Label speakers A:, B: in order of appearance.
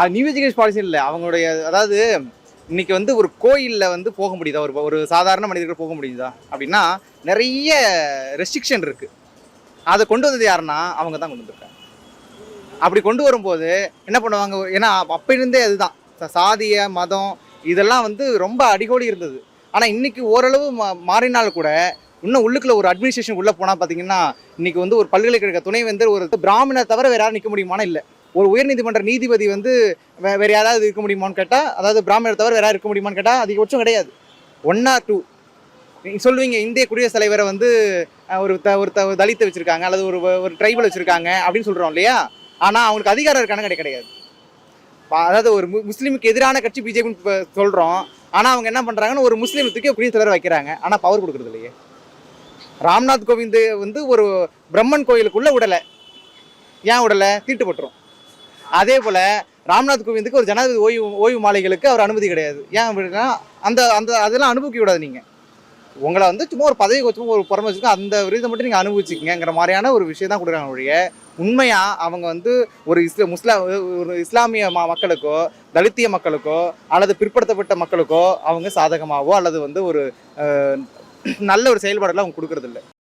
A: அது new education policy இல்லை. அவங்களுடைய அதாவது இன்னைக்கு வந்து ஒரு கோயிலில் வந்து போக முடியுதா? ஒரு ஒரு சாதாரண மனிதர்கள் போக முடியுதா? அப்படின்னா நிறைய ரெஸ்ட்ரிக்ஷன் இருக்குது அதை கொண்டு வந்தது யாருன்னா அவங்க தான் கொண்டு வந்திருக்காங்க. அப்படி கொண்டு வரும்போது என்ன பண்ணுவாங்க? ஏன்னா அப்ப இருந்தே அதுதான். சாதிய மதம் இதெல்லாம் வந்து ரொம்ப அடிகோடி இருந்தது. ஆனால் இன்னைக்கு ஓரளவு மா மாறினால் கூட இன்னும் உள்ளுக்குள்ள ஒரு அட்மினிஸ்ட்ரேஷன் உள்ளே போனால் பார்த்தீங்கன்னா இன்றைக்கி வந்து ஒரு பல்கலைக்கழக துணைவேந்தர் ஒரு பிராமணர் தவிர வேறு யாரும் நிற்க முடியுமானா இல்லை. ஒரு உயர்நீதிமன்ற நீதிபதி வந்து வே யாராவது இருக்க முடியுமான்னு கேட்டால் அதாவது பிராமணர் தவிர வேற இருக்க முடியுமான்னு கேட்டால் அதிகபட்சம் கிடையாது. ஒன் ஆர் டூ நீங்கள் சொல்லுவீங்க இந்திய குடியரசுத் தலைவரை வந்து ஒரு த ஒரு த தலித்தை வச்சுருக்காங்க அல்லது ஒரு ஒரு ட்ரைபல் வச்சுருக்காங்க அப்படின்னு சொல்கிறோம் இல்லையா? ஆனால் அவங்களுக்கு அதிகாரம் இருக்கான கிடை கிடையாது. அதாவது ஒரு முஸ்லீமுக்கு எதிரான கட்சி பிஜேபின்னு சொல்கிறோம் ஆனால் அவங்க என்ன பண்ணுறாங்கன்னு ஒரு முஸ்லீம் தூக்கி குடியரசுத் தலைவர் வைக்கிறாங்க. ஆனால் பவர் கொடுக்குறது இல்லையே. ராம்நாத் கோவிந்த் வந்து ஒரு பிரம்மன் கோயிலுக்குள்ளே விடலை ஏன் விடலை தீட்டுப்பட்டுரும். அதே போல் ராம்நாத் கோவிந்துக்கு ஒரு ஜனாதிபதி ஓய்வு ஓய்வு மாலைகளுக்கு அவர் அனுமதி கிடையாது. ஏன் அப்படின்னா அந்த அந்த அதெல்லாம் அனுபவிக்க கூடாது நீங்கள் உங்களை வந்து சும்மா ஒரு பதவி சும்மா ஒரு புறமை வச்சுக்க அந்த விருதை மட்டும் நீங்கள் அனுபவிச்சுக்கங்கிற மாதிரியான ஒரு விஷயம் தான் கொடுக்குறாங்க ஒழிய உண்மையாக அவங்க வந்து ஒரு இஸ்ல முஸ்லா ஒரு இஸ்லாமிய ம மக்களுக்கோ தலித்திய மக்களுக்கோ அல்லது பிற்படுத்தப்பட்ட மக்களுக்கோ அவங்க சாதகமாகவோ அல்லது வந்து ஒரு நல்ல ஒரு செயல்பாடெல்லாம் அவங்க கொடுக்கறதில்ல.